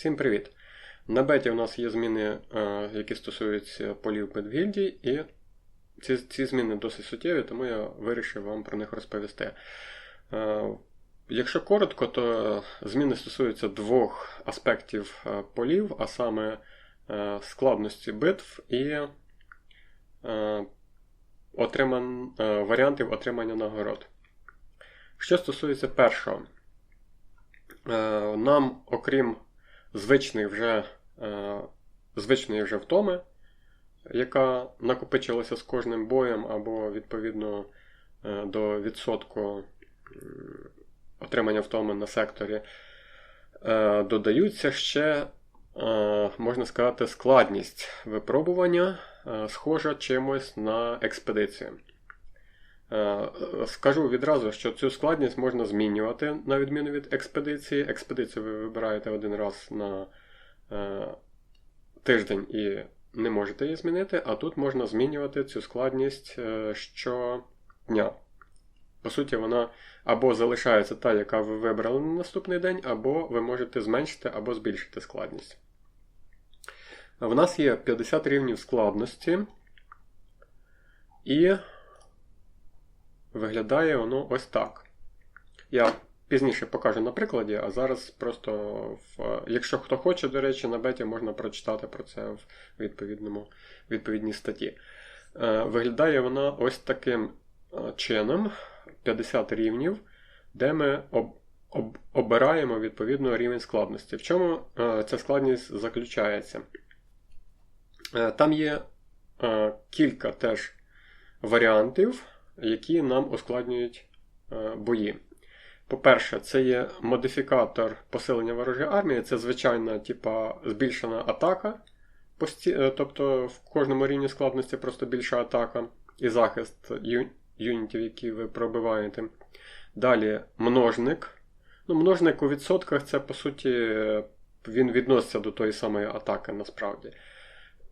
Всім привіт! На беті у нас є зміни, е, які стосуються полів Бетгільді, і ці ці зміни досить суттєві, тому я вирішив вам про них розповісти. Е, якщо коротко, то зміни стосуються двох аспектів е, полів, а саме складності битв і отриман, варіантів отримання нагород. Що стосується першого, нам, окрім звичної вже е, звичної вже втоми, яка накопичилася з кожним боєм, або відповідно е, до відсотку отримання втоми на секторі, е, додаються ще, можна сказати, складність випробування, схожа чимось на експедицію. Скажу відразу, що цю складність можна змінювати на відміну від експедиції. Експедицію ви вибираєте один раз на е, тиждень і не можете її змінити, а тут можна змінювати цю складність е, щодня. По суті, вона або залишається та, яка ви вибрали на наступний день, або ви можете зменшити або збільшити складність. В нас є 50 рівнів складності. І виглядає воно ось так. Я пізніше покажу на прикладі, а зараз просто, в, якщо хто хоче, до речі, на беті можна прочитати про це в відповідному, відповідній статті. Е, виглядає вона ось таким е, чином: 50 рівнів, де ми об, об, обираємо відповідно рівень складності. В чому е, ця складність заключається? Там є кілька теж варіантів які нам ускладнюють е, бої. По-перше, це є модифікатор посилення ворожої армії, це звичайна типа, збільшена атака. Е, тобто в кожному рівні складності просто більша атака і захист юнітів, які ви пробиваєте. Далі множник. Ну, Множник у відсотках це, по суті, він відноситься до тої самої атаки насправді.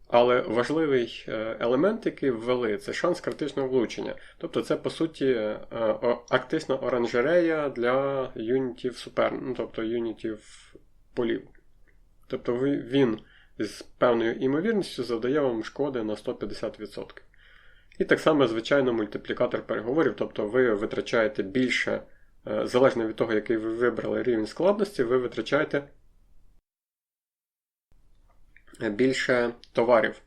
Але важливий е, елемент, який ввели, це шанс критичного влучення. Тобто це, по суті, е, активна оранжерея для юнітів супер, ну, тобто юнітів полів. Тобто він з певною імовірністю завдає вам шкоди на 150%. І так само, звичайно, мультиплікатор переговорів, тобто ви витрачаєте більше, е, залежно від того, який ви вибрали рівень складності, ви витрачаєте більше товарів,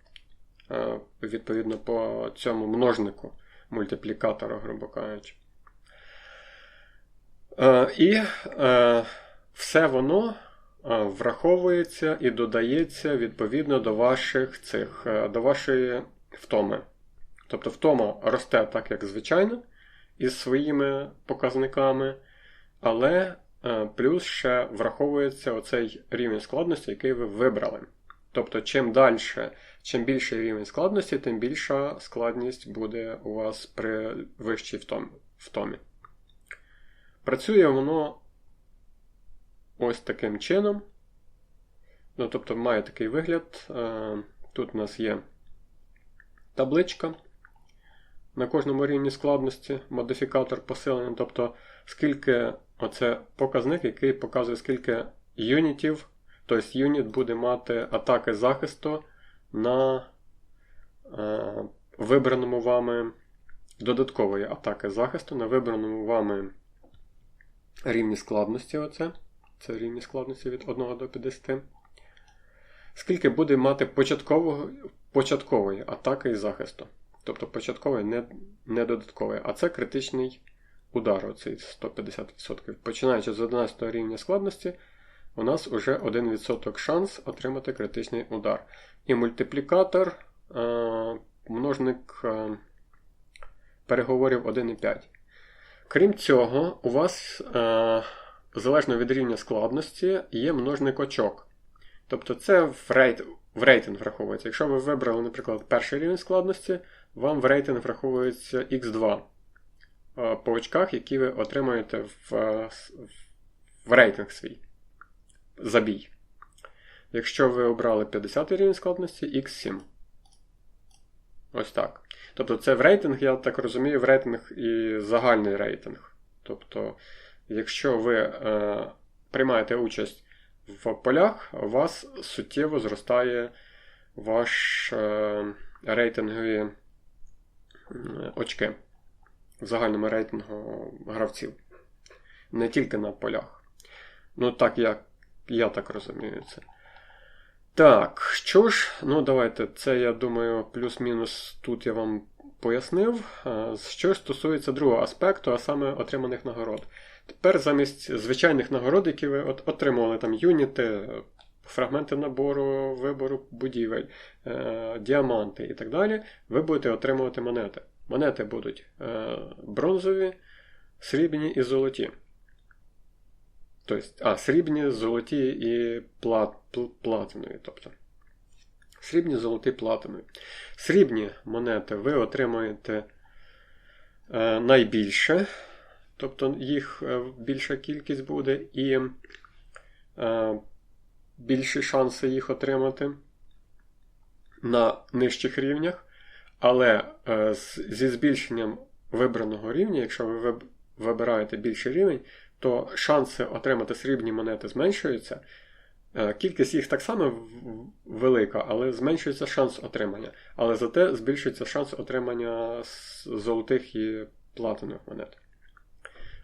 е, відповідно, по цьому множнику мультиплікатора, грубо кажучи. Е, і е, все воно враховується і додається відповідно до ваших цих, до вашої втоми. Тобто втома росте так, як звичайно, із своїми показниками, але плюс ще враховується оцей рівень складності, який ви вибрали. Тобто, чим далі, чим більший рівень складності, тим більша складність буде у вас при вищій втомі. Працює воно ось таким чином. Ну, Тобто, має такий вигляд. Е, тут у нас є табличка. На кожному рівні складності модифікатор посилення. Тобто, скільки оце показник, який показує, скільки юнітів Тобто юніт буде мати атаки захисту на е, вибраному вами додаткової атаки захисту на вибраному вами рівні складності. Оце. Це рівні складності від 1 до 50. Скільки буде мати початкової атаки і захисту. Тобто початкової, не, не додаткової. А це критичний удар, оцей 150%. Починаючи з 11 рівня складності у нас вже 1% шанс отримати критичний удар. І мультиплікатор, е, множник е, переговорів 1,5. Крім цього, у вас, е, залежно від рівня складності, є множник очок. Тобто це в, рейт, в рейтинг враховується. Якщо ви вибрали, наприклад, перший рівень складності, вам в рейтинг враховується X2 по очках, які ви отримаєте в, в рейтинг свій забій. Якщо ви обрали 50 рівень складності, X7. Ось так. Тобто це в рейтинг, я так розумію, в рейтинг і загальний рейтинг. Тобто, якщо ви е, приймаєте участь в полях, у вас суттєво зростає ваш е, рейтингові очки в загальному рейтингу гравців. Не тільки на полях. Ну, так як я так розумію це. Так, що ж, ну давайте, це, я думаю, плюс-мінус тут я вам пояснив. Що стосується другого аспекту, а саме отриманих нагород. Тепер замість звичайних нагород, які ви отримували там юніти, фрагменти набору, вибору будівель, е, діаманти і так далі, ви будете отримувати монети. Монети будуть е, бронзові, срібні і золоті. Тобто, а, срібні, золоті і плат, платинові. тобто. Срібні, золоті, платинові. Срібні монети ви отримуєте е, найбільше, тобто їх е, більша кількість буде, і е, більші шанси їх отримати на нижчих рівнях. Але е, зі збільшенням вибраного рівня, якщо ви вибираєте більший рівень, то шанси отримати срібні монети зменшуються. Е, кількість їх так само велика, але зменшується шанс отримання. Але зате збільшується шанс отримання золотих і платинових монет.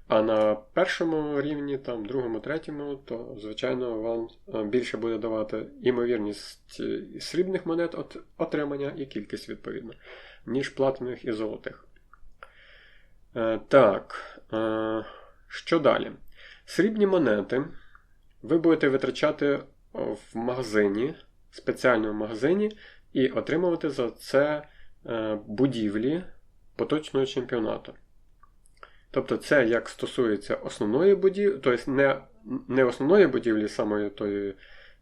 А на першому рівні, там, другому, третьому, то, звичайно, вам е, більше буде давати імовірність срібних монет отримання і кількість, відповідно, ніж платинових і золотих. Е, так. Що далі? Срібні монети ви будете витрачати в магазині, спеціальному магазині, і отримувати за це е, будівлі поточного чемпіонату. Тобто, це як стосується основної будівлі, тобто не не основної будівлі самої тої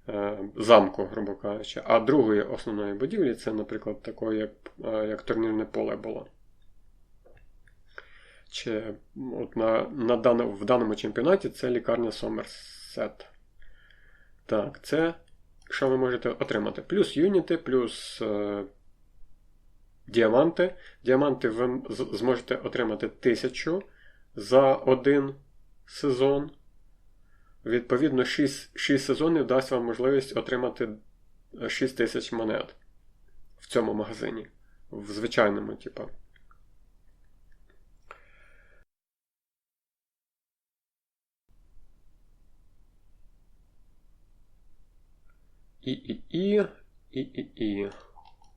е, замку, грубо кажучи, а другої основної будівлі це, наприклад, такої, як, е, як турнірне поле було чи от на, на дан, в даному чемпіонаті це лікарня Сомерсет. Так, це що ви можете отримати? Плюс юніти, плюс е, діаманти. Діаманти ви зможете отримати 1000 за один сезон. Відповідно, 6 6 сезонів дасть вам можливість отримати 6000 монет в цьому магазині. В звичайному, типу. І, і, і, і, і, і.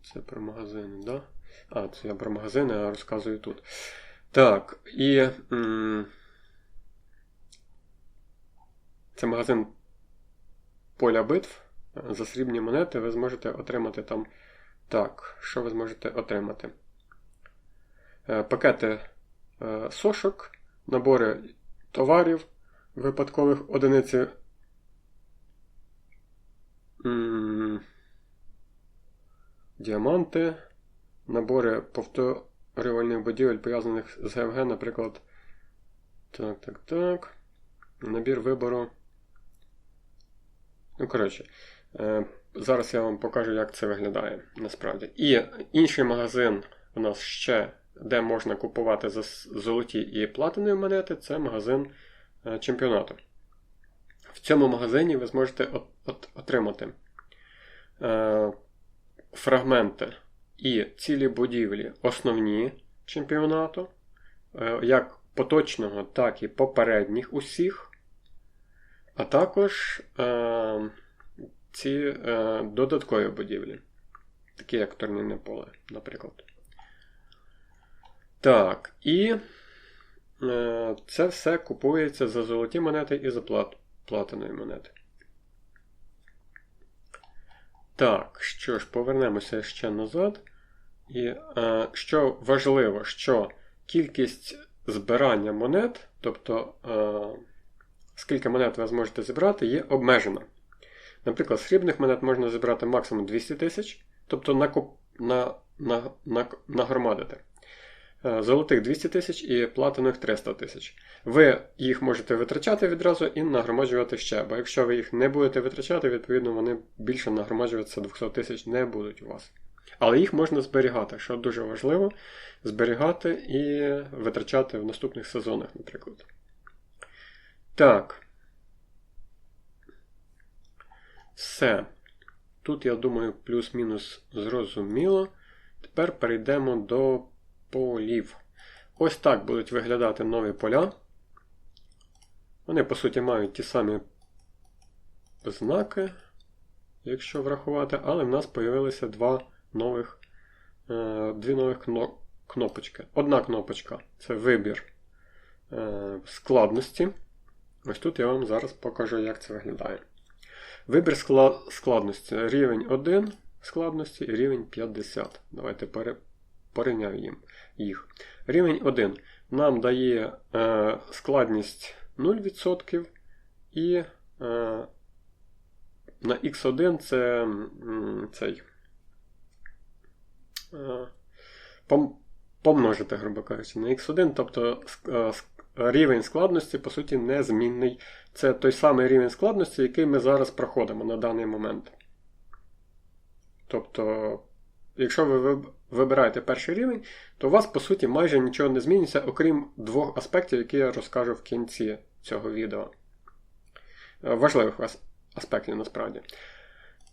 Це про магазини, да? А, це я про магазини а розказую тут. Так, і. М це магазин поля битв. За срібні монети ви зможете отримати там. Так, що ви зможете отримати? Е, пакети е, сошок, набори товарів, випадкових одиниці Діаманти, набори повторювальних будівель, пов'язаних з ГМГ, наприклад. Так, так, так. Набір вибору. Ну, коротше, е, зараз я вам покажу, як це виглядає насправді. І інший магазин у нас ще, де можна купувати золоті і платинові монети, це магазин е, чемпіонату. В цьому магазині ви зможете от, от, отримати е, фрагменти і цілі будівлі основні чемпіонату, е, як поточного, так і попередніх усіх, а також е, ці е, додаткові будівлі, такі як турнірне поле, наприклад. Так, і е, це все купується за золоті монети і за плат, платинові монети. Так, що ж, повернемося ще назад. І е, що важливо, що кількість збирання монет, тобто е, скільки монет ви зможете зібрати, є обмежена. Наприклад, срібних монет можна зібрати максимум 200 тисяч, тобто на, на, на, нагромадити. Е, золотих 200 тисяч і платиних 300 тисяч. Ви їх можете витрачати відразу і нагромаджувати ще. Бо якщо ви їх не будете витрачати, відповідно вони більше нагромаджуватися 200 тисяч не будуть у вас. Але їх можна зберігати, що дуже важливо, зберігати і витрачати в наступних сезонах, наприклад. Так. Все. Тут, я думаю, плюс-мінус зрозуміло. Тепер перейдемо до полів. Ось так будуть виглядати нові поля. Вони, по суті, мають ті самі знаки, якщо врахувати, але в нас з'явилися два нових, е, дві нових кнопочки. Одна кнопочка це вибір е, складності. Ось тут я вам зараз покажу, як це виглядає. Вибір складності рівень 1 складності і рівень 50. Давайте порівняємо їх. Рівень 1 нам дає е, складність 0% і е, на x1 це цей е, помножити, грубо кажучи, на x1, тобто е, рівень складності, по суті, незмінний. Це той самий рівень складності, який ми зараз проходимо на даний момент. Тобто, якщо ви вибираєте перший рівень, то у вас, по суті, майже нічого не зміниться, окрім двох аспектів, які я розкажу в кінці цього відео. Е, важливих аспектів насправді.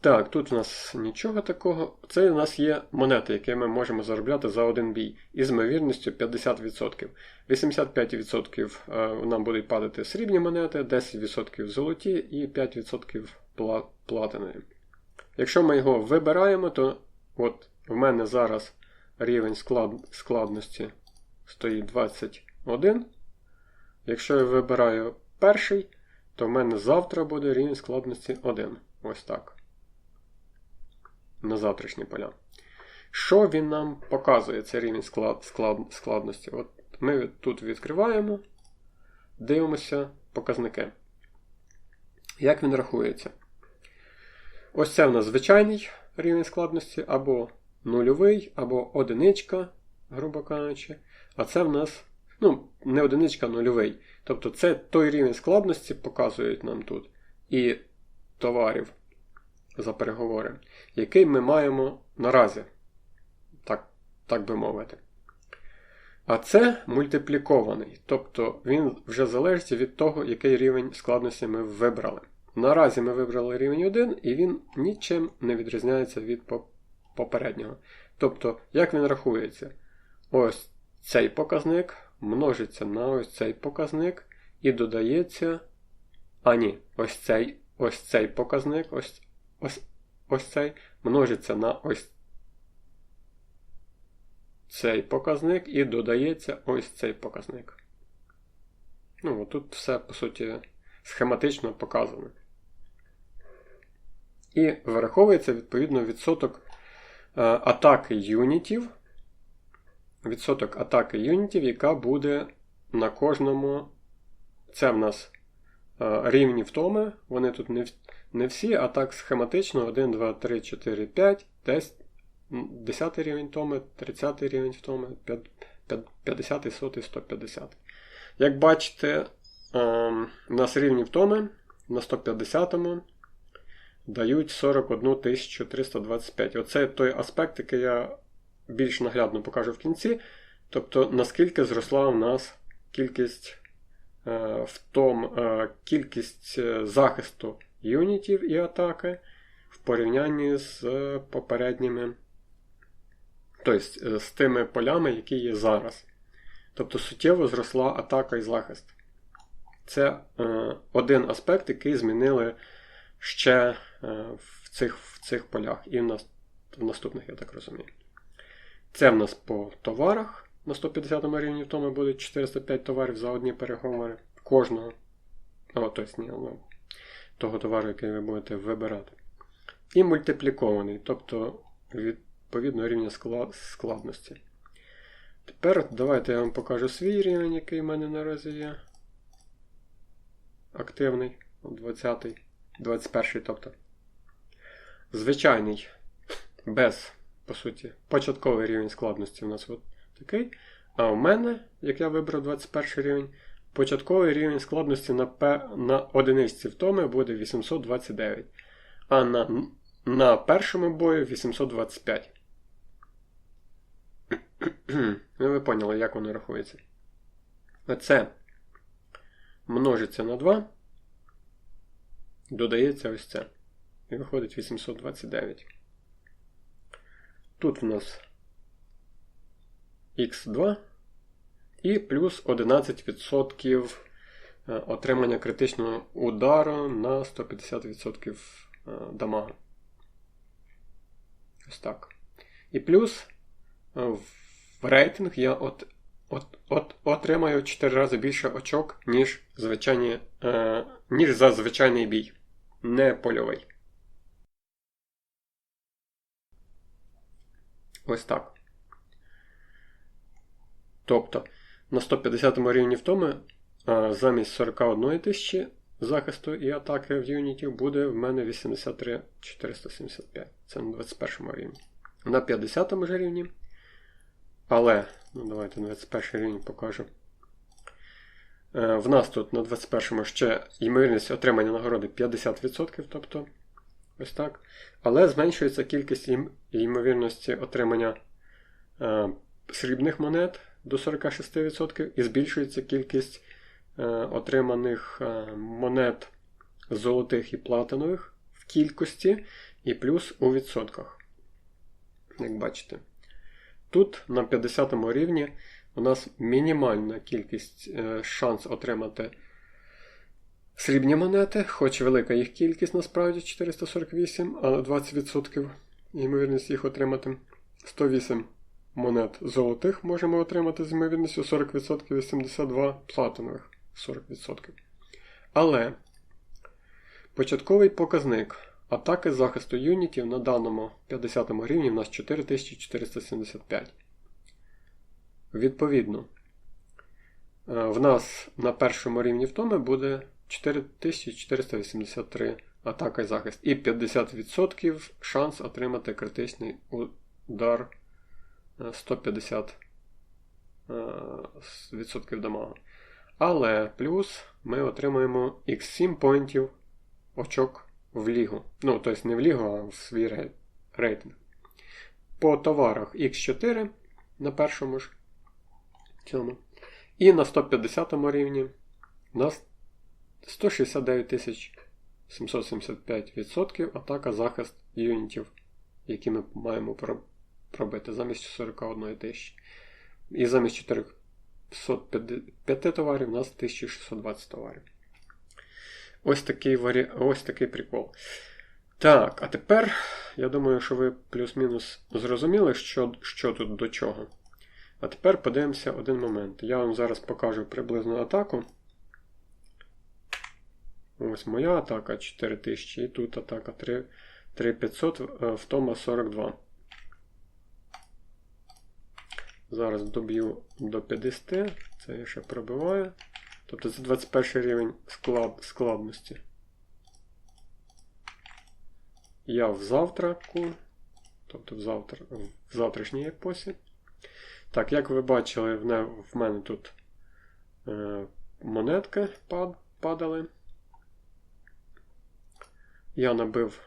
Так, тут у нас нічого такого. Це у нас є монети, які ми можемо заробляти за один бій із ймовірністю 50%. 85% е, нам будуть падати срібні монети, 10% золоті і 5% платинові. Якщо ми його вибираємо, то от в мене зараз рівень склад... складності стоїть 21. Якщо я вибираю перший, то в мене завтра буде рівень складності 1. Ось так на завтрашні поля. Що він нам показує, цей рівень склад, склад, складності? От Ми тут відкриваємо, дивимося показники. Як він рахується? Ось це в нас звичайний рівень складності, або нульовий, або одиничка, грубо кажучи. А це в нас, ну, не одиничка, а нульовий. Тобто це той рівень складності показують нам тут. І товарів за переговори, який ми маємо наразі, так, так би мовити. А це мультиплікований, тобто він вже залежить від того, який рівень складності ми вибрали. Наразі ми вибрали рівень 1, і він нічим не відрізняється від попереднього. Тобто, як він рахується? Ось цей показник множиться на ось цей показник і додається. А ні, ось цей ось цей показник, ось ось ось цей множиться на ось цей показник і додається ось цей показник. Ну, тут все, по суті, схематично показано. І вираховується, відповідно, відсоток атаки юнітів. Відсоток атаки юнітів, яка буде на кожному. Це в нас е, рівні втоми. Вони тут не всі, а так схематично 1, 2, 3, 4, 5, 10, 10 рівень томи, 30 рівень втоми, 50, 100, 150. Як бачите, ем, у нас рівні втоми на 150 дають 41 325. Оце той аспект, який я більш наглядно покажу в кінці. Тобто, наскільки зросла у нас кількість е, втом, е, кількість е, захисту юнітів і атаки в порівнянні з попередніми, тобто з тими полями, які є зараз. Тобто суттєво зросла атака і захист. Це один аспект, який змінили ще е, в цих в цих полях і в, нас, в наступних, я так розумію. Це в нас по товарах. На 150 рівні в тому буде 405 товарів за одні переговори кожного. О, тобто, ні, ну, того товару, який ви будете вибирати. І мультиплікований, тобто відповідно рівня складності. Тепер давайте я вам покажу свій рівень, який в мене наразі є. Активний, 20 21 тобто. Звичайний, без, по суті, початковий рівень складності у нас от такий. А у мене, як я вибрав 21 рівень, Початковий рівень складності на на одиниці втоми буде 829, а на на першому бою 825. ну, ви поняли, як воно рахується. Оце множиться на 2, додається ось це. і виходить 829. Тут в нас Х2 і плюс 11% е, отримання критичного удару на 150% е, дамага. Ось так. І плюс е, в рейтинг я от, от, от, отримаю 4 рази більше очок, ніж, звичайні, е, ніж за звичайний бій. Не польовий. Ось так. Тобто на 150 рівні втоми замість 41 тисячі захисту і атаки в юнітів буде в мене 83 475. Це на 21 рівні. На 50 ж рівні. Але, ну давайте на 21 рівень покажу. Е, в нас тут на 21 ще ймовірність отримання нагороди 50%, тобто ось так. Але зменшується кількість ймовірності отримання е, срібних монет до 46% і збільшується кількість е, отриманих е, монет золотих і платинових в кількості і плюс у відсотках. Як бачите. Тут на 50 рівні у нас мінімальна кількість е, шанс отримати срібні монети, хоч велика їх кількість насправді 448, але 20% ймовірність їх отримати 108 монет золотих можемо отримати з ймовірністю 40% 82 платинових 40%. Але початковий показник атаки захисту юнітів на даному 50 рівні в нас 4475. Відповідно, е, в нас на першому рівні втоми буде 4483 атака і захист. І 50% шанс отримати критичний удар 150 е, відсотків дамагу. Але плюс ми отримаємо X7 поінтів очок в лігу. Ну, тобто не в лігу, а в свій рейтинг. По товарах X4 на першому ж цьому. І на 150 рівні у нас 169 775% атака захист юнітів, які ми маємо пробити замість 41 тисячі. І замість 405 товарів у нас 1620 товарів. Ось такий варі... Ось такий прикол. Так, а тепер, я думаю, що ви плюс-мінус зрозуміли, що що тут до чого. А тепер подивимося один момент. Я вам зараз покажу приблизну атаку. Ось моя атака 4000 і тут атака 3500 е, втома 42. Зараз доб'ю до 50, це я ще пробиваю. Тобто це 21 рівень склад, складності. Я в завтраку, тобто в, завтра, в завтрашній епосі. Так, як ви бачили, в, мене тут е, монетки падали. Я набив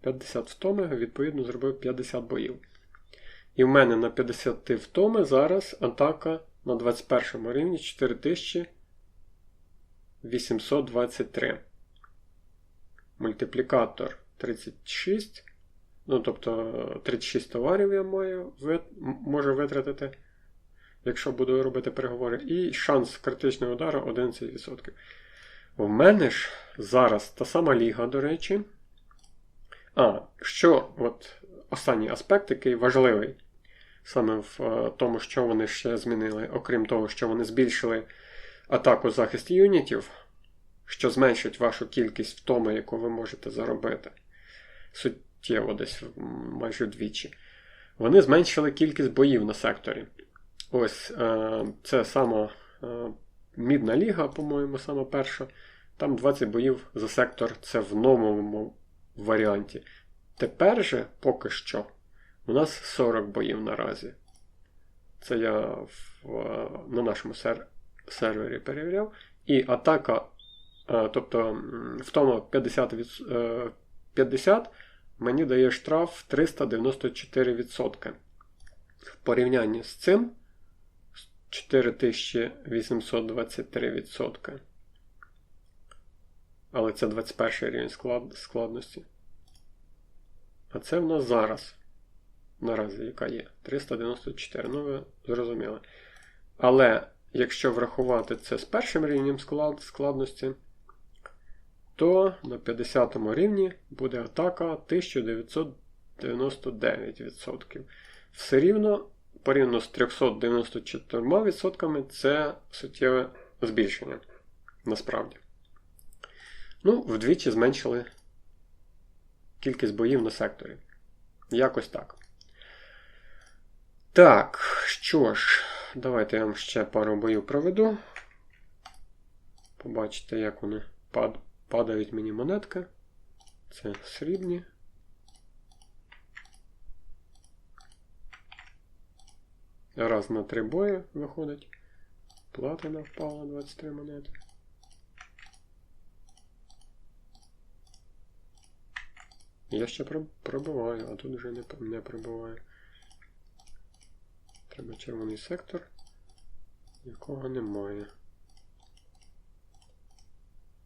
50 втоми, відповідно, зробив 50 боїв. І в мене на 50 втоми зараз атака на 21 рівні 4823. Мультиплікатор 36. Ну, тобто 36 товарів я маю, можу витратити, якщо буду робити переговори. І шанс критичного удару 11%. У мене ж зараз та сама ліга, до речі. А, що от останній аспект, який важливий саме в е, тому, що вони ще змінили, окрім того, що вони збільшили атаку захист юнітів, що зменшить вашу кількість втоми, яку ви можете заробити. Суттєво десь майже вдвічі. Вони зменшили кількість боїв на секторі. Ось е, це сама е, Мідна Ліга, по-моєму, сама перша. Там 20 боїв за сектор це в новому варіанті. Тепер же поки що у нас 40 боїв наразі. Це я в, на нашому сер, сервері перевіряв. І атака, е, тобто в тому 50 50 мені дає штраф 394%. В порівнянні з цим 4823%. Але це 21 рівень склад, складності. А це в нас зараз. Наразі, яка є? 394. Ну, ви зрозуміли. Але якщо врахувати це з першим рівнем склад, складності, то на 50 рівні буде атака 1999%. Все рівно, порівняно з 394% це суттєве збільшення. Насправді. Ну, вдвічі зменшили кількість боїв на секторі. Якось так. Так, що ж, давайте я вам ще пару боїв проведу. Побачите, як вони пад... падають мені монетки. Це срібні. Раз на три бої виходить. Платина впала 23 монети. Я ще пробиваю, а тут вже не, не пробиваю. Треба червоний сектор, якого немає.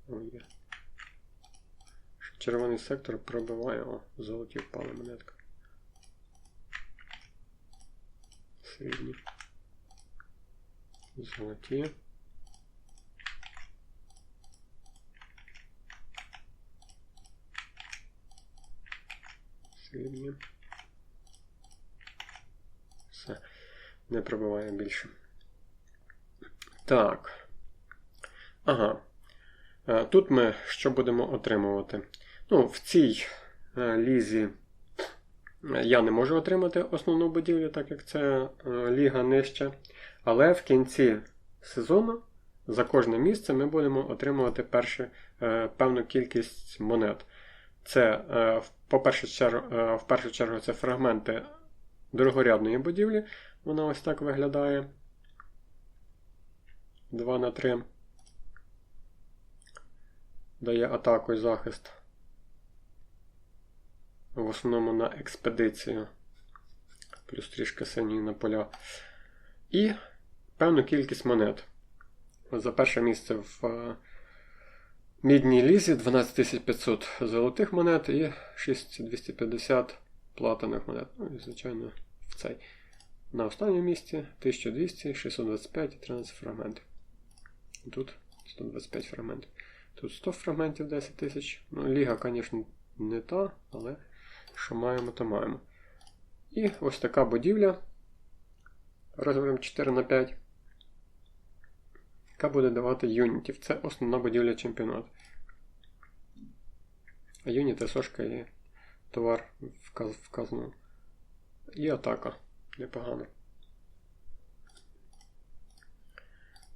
О, є. Червоний сектор пробиває, о, золоті впали монетка. Срібні. Золоті. Срібні. Все. Не пробиває більше. Так. Ага. Е, тут ми що будемо отримувати? Ну, в цій е, лізі е, я не можу отримати основну будівлю, так як це ліга нижча. Але в кінці сезону за кожне місце ми будемо отримувати перші, певну кількість монет. Це, по першу в першу чергу, це фрагменти другорядної будівлі. Вона ось так виглядає. 2 на 3. Дає атаку і захист. В основному на експедицію. Плюс трішки синій на поля. І певну кількість монет. За перше місце в е, мідній лізі 12500 золотих монет і 6250 платиних монет. Ну і, звичайно, в цей. На останньому місці 1200, 625 і 13 фрагментів. Тут 125 фрагментів. Тут 100 фрагментів 10 тисяч. Ну, Ліга, звісно, не та, але що маємо, то маємо. І ось така будівля розміром 4 на 5 яка буде давати юнітів. Це основна будівля чемпіонату. А юніти сошка і товар вказано. І атака непогано.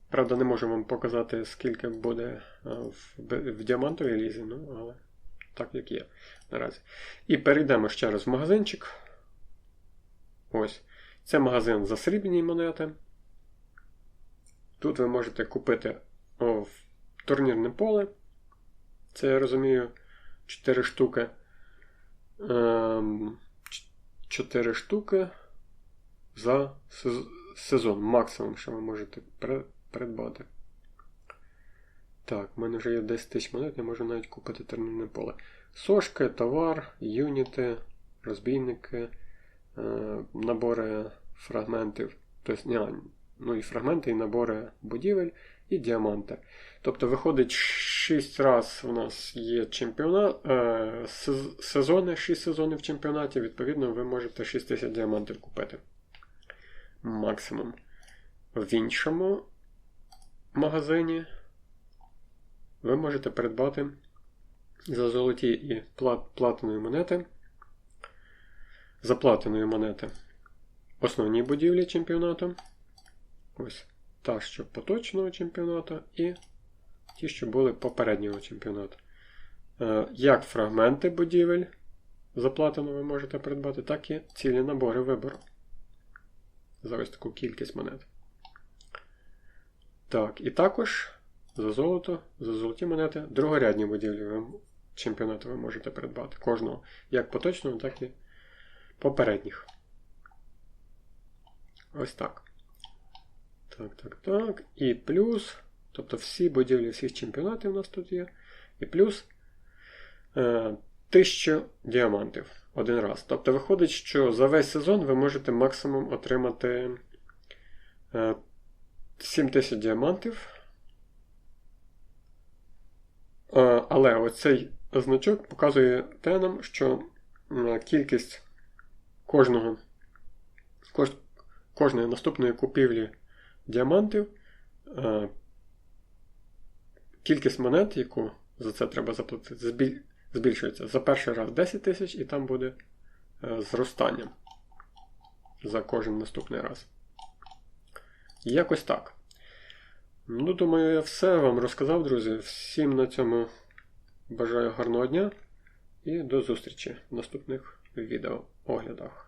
Правда, не можу вам показати, скільки буде е, в, в діамантовій лізі, ну, але так як є наразі. І перейдемо ще раз в магазинчик. Ось. Це магазин за срібні монети. Тут ви можете купити о, турнірне поле. Це я розумію 4 штуки. 4 ем, штуки за сезон. Максимум, що ви можете придбати. Так, в мене вже є 10 тисяч монет, я можу навіть купити термінне поле. Сошки, товар, юніти, розбійники, е, набори фрагментів. Тобто, ну і фрагменти, і набори будівель, і діаманти. Тобто, виходить, 6 разів у нас є чемпіонат, е, сезони, 6 сезонів в чемпіонаті, відповідно, ви можете 6 тисяч діамантів купити максимум. В іншому магазині ви можете придбати за золоті і платинові монети, за платинові монети основні будівлі чемпіонату. Ось та, що поточного чемпіонату, і ті, що були попереднього чемпіонату. Е, як фрагменти будівель за ви можете придбати, так і цілі набори вибору за ось таку кількість монет. Так, і також за золото, за золоті монети, другорядні будівлі ви чемпіонату ви можете придбати. Кожного, як поточного, так і попередніх. Ось так. Так, так, так. І плюс. Тобто всі будівлі всіх чемпіонатів у нас тут є. І плюс е, 1000 діамантів один раз. Тобто виходить, що за весь сезон ви можете максимум отримати е, 7000 діамантів. Е, Але оцей значок показує те нам, що кількість кожного, кож, кожної наступної купівлі діамантів, е, кількість монет, яку за це треба заплатити, збільшується. За перший раз 10 тисяч, і там буде е, зростання за кожен наступний раз. Якось так. Ну, думаю, я все вам розказав, друзі. Всім на цьому бажаю гарного дня і до зустрічі в наступних відеооглядах.